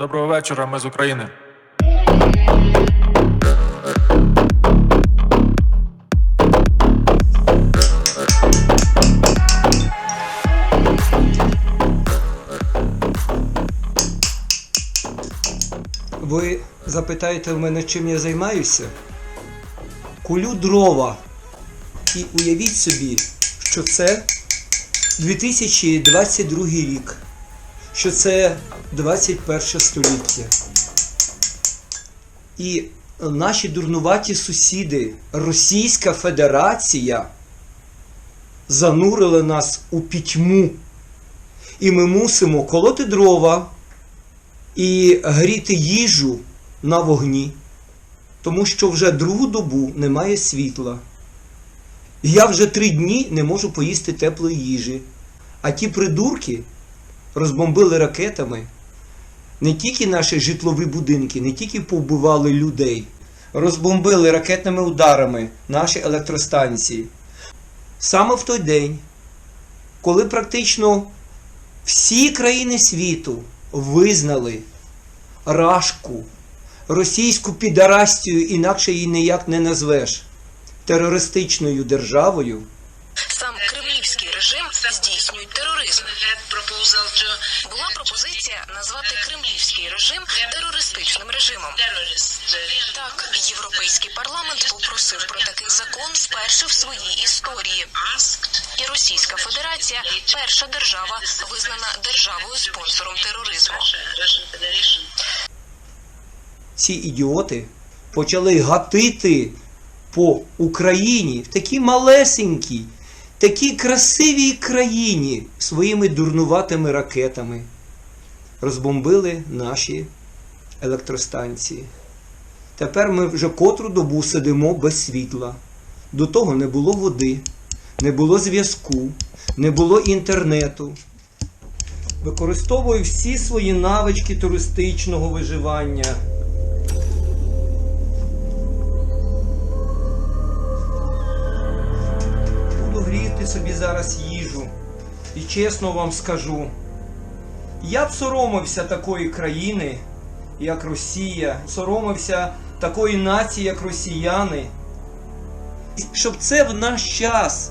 Доброго вечора, ми з України. Ви запитаєте в мене, чим я займаюся? Кулю дрова. І уявіть собі, що це 2022 рік, що це 21 століття. І наші дурнуваті сусіди, Російська Федерація, занурили нас у пітьму. І ми мусимо колоти дрова і гріти їжу на вогні, тому що вже другу добу немає світла. Я вже три дні не можу поїсти теплої їжі. А ті придурки розбомбили ракетами не тільки наші житлові будинки, не тільки повбивали людей, розбомбили ракетними ударами наші електростанції. Саме в той день, коли практично всі країни світу визнали Рашку, російську підарастію, інакше її ніяк не назвеш, терористичною державою, Сам кремлівський здійснює тероризм. Була пропозиція назвати кремлівський режим терористичним режимом. Так, європейський парламент попросив про такий закон вперше в своїй історії. І Російська Федерація перша держава, визнана державою спонсором тероризму. Ці ідіоти почали гатити по Україні в такій малесенькій, такій красивій країні своїми дурнуватими ракетами. Розбомбили наші електростанції. Тепер ми вже котру добу сидимо без світла. До того не було води, не було зв'язку, не було інтернету. Використовую всі свої навички туристичного виживання. Собі зараз їжу. І чесно вам скажу, я б соромився такої країни, як Росія, соромився такої нації, як росіяни. Щоб це в наш час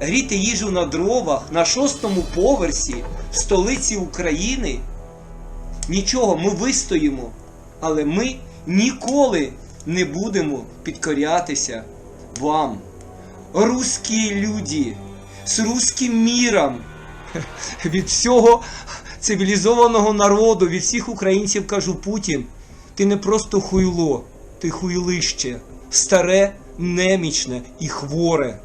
гріти їжу на дровах на шостому поверсі в столиці України. Нічого, ми вистоїмо, але ми ніколи не будемо підкорятися вам. Русські люди з русським міром від всього цивілізованого народу, від всіх українців кажу Путін, ти не просто хуйло, ти хуйлище, старе, немічне і хворе.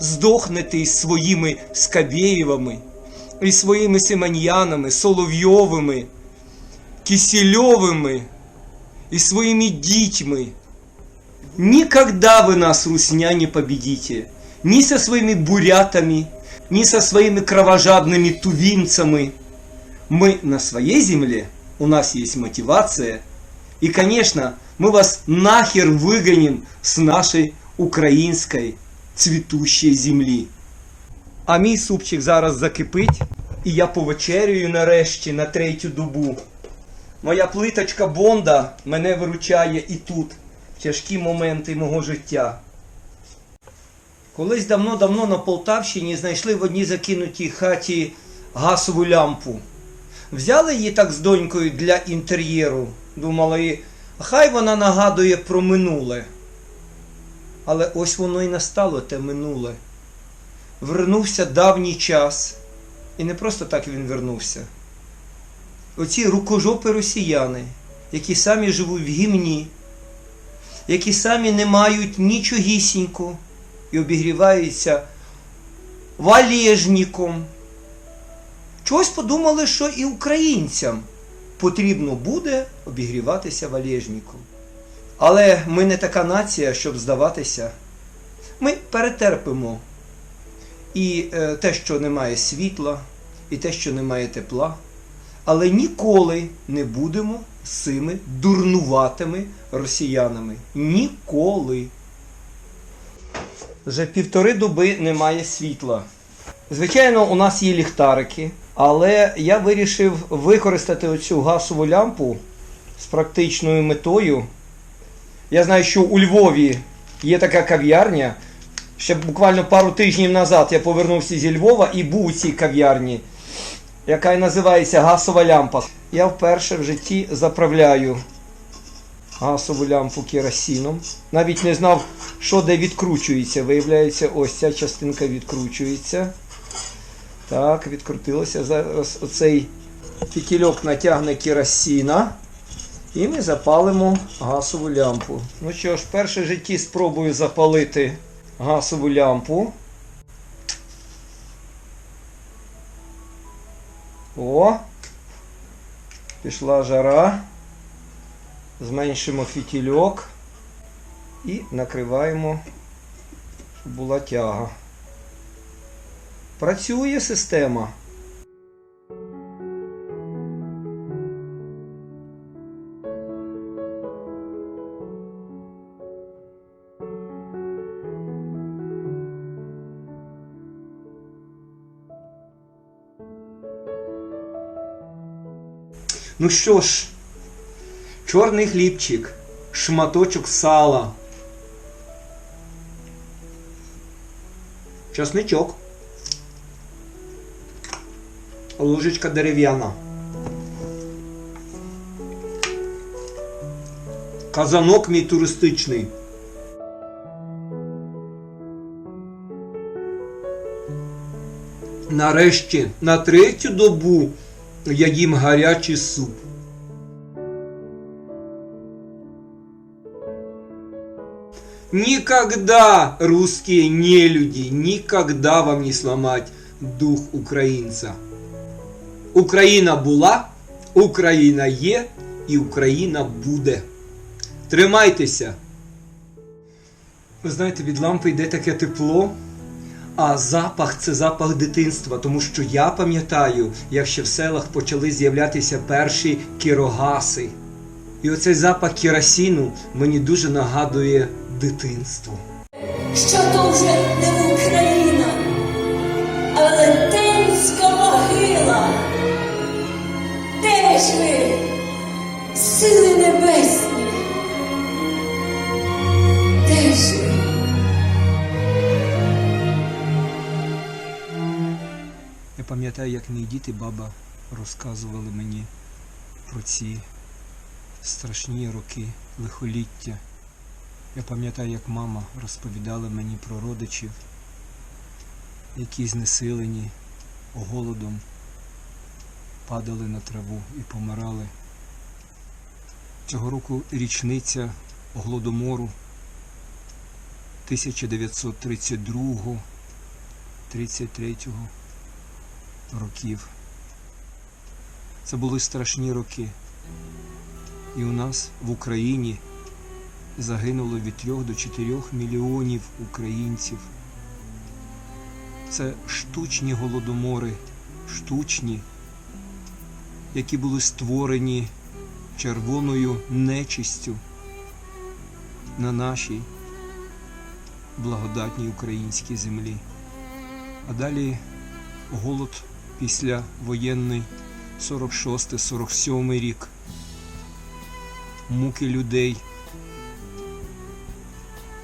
Здохне ти із своїми Скабєєвами, і своїми Семен'янами, Соловйовими, Кисельовими и своими дітьми. Никогда вы нас, русня, не победите. Ни со своими бурятами, ни со своими кровожадными тувинцами. Мы на своей земле, у нас есть мотивация. И, конечно, мы вас нахер выгоним с нашей української цвітущої землі. А мій супчик зараз закипить, і я повечерюю нарешті на третю добу. Моя плиточка Бонда мене виручає і тут, в Тяжкі моменти мого життя. Колись давно-давно на Полтавщині знайшли в одній закинутій хаті газову лямпу. Взяли її так з донькою для інтер'єру. Думали, хай вона нагадує про минуле. Але ось воно і настало те минуле. Вернувся давній час. І не просто так він вернувся оці рукожопи росіяни, які самі живуть в гімні, які самі не мають нічогісінько і обігріваються валежником. Чогось подумали, що і українцям потрібно буде обігріватися валежником. Але ми не така нація, щоб здаватися. Ми перетерпимо і е, те, що немає світла, і те, що немає тепла але ніколи не будемо з цими дурнуватими росіянами. Ніколи. Вже півтори доби немає світла. Звичайно, у нас є ліхтарики, Але я вирішив використати оцю газову лямпу з практичною метою. Я знаю, що у Львові є така кав'ярня. Ще буквально пару тижнів назад я повернувся зі Львова і був у цій кав'ярні, яка і називається газова лямпа. Я вперше в житті заправляю газову лямпу керосином. Навіть не знав, що де відкручується. Виявляється, ось ця частинка відкручується. Так, відкрутилося. Зараз оцей фітільок натягне керосина. І ми запалимо газову лямпу. Ну що ж, перше в житті спробую запалити газову лямпу. О! Пішла жара. Зменшимо фітільок і накриваємо, щоб була тяга. Працює система. Ну що ж, чорний хлібчик, шматочок сала, часничок, ложечка дерев'яна, казанок мій туристичний. Нарешті на третю добу я їм гарячий суп. Никогда, русские нелюди, никогда вам не сломать дух українця. Україна була, Україна є і Україна буде. Тримайтеся! Ви знаєте, від лампи йде таке тепло, а запах це запах дитинства, тому що я пам'ятаю, як ще в селах почали з'являтися перші кірогаси. І оцей запах керосіну мені дуже нагадує дитинство. що то вже не Україна, а Летенська могила. Де ж ви, сили небесні? Де ж ви? Я пам'ятаю, як мої діти, баба розказували мені про ці страшні роки лихоліття. Я пам'ятаю, як мама розповідала мені про родичів, які знесилені голодом падали на траву і помирали. Цього року річниця голодомору 1932-33 років. Це були страшні роки. І у нас в Україні загинуло від 3 до 4 мільйонів українців. Це штучні голодомори, штучні, які були створені червоною нечистю на нашій благодатній українській землі. А далі голод після воєнний 46-47 рік. Муки людей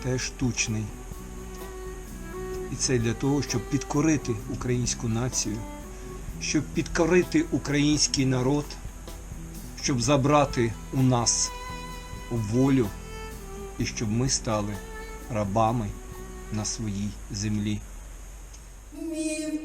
теж штучний. І це для того, щоб підкорити українську націю, щоб підкорити український народ, щоб забрати у нас волю і щоб ми стали рабами на своїй землі. Мій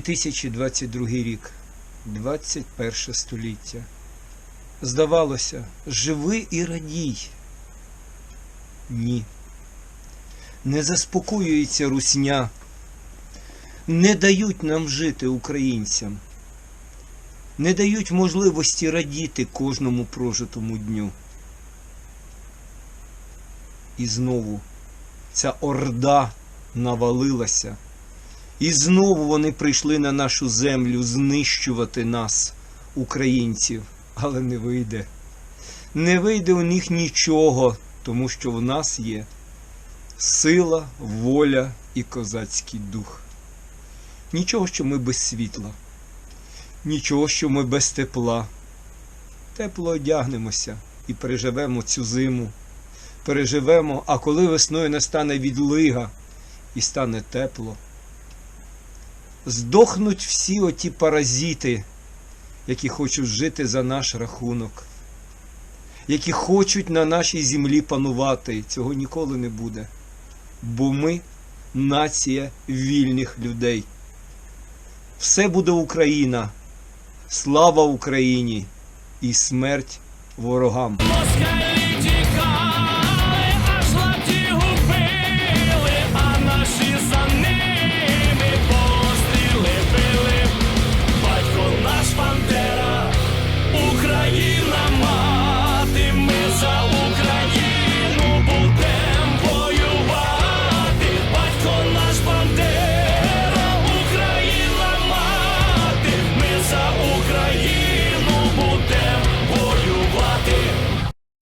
2022 рік, 21 століття. Здавалося, живи і радій. Ні. Не заспокоюється русня. Не дають нам жити українцям. Не дають можливості радіти кожному прожитому дню. І знову ця орда навалилася. І знову вони прийшли на нашу землю знищувати нас, українців, але не вийде. Не вийде у них нічого, тому що в нас є сила, воля і козацький дух. Нічого, що ми без світла, нічого, що ми без тепла. Тепло одягнемося і переживемо цю зиму. Переживемо, а коли весною настане відлига і стане тепло здохнуть всі оті паразити, які хочуть жити за наш рахунок, які хочуть на нашій землі панувати. Цього ніколи не буде. Бо ми нація вільних людей. Все буде Україна. Слава Україні і смерть ворогам.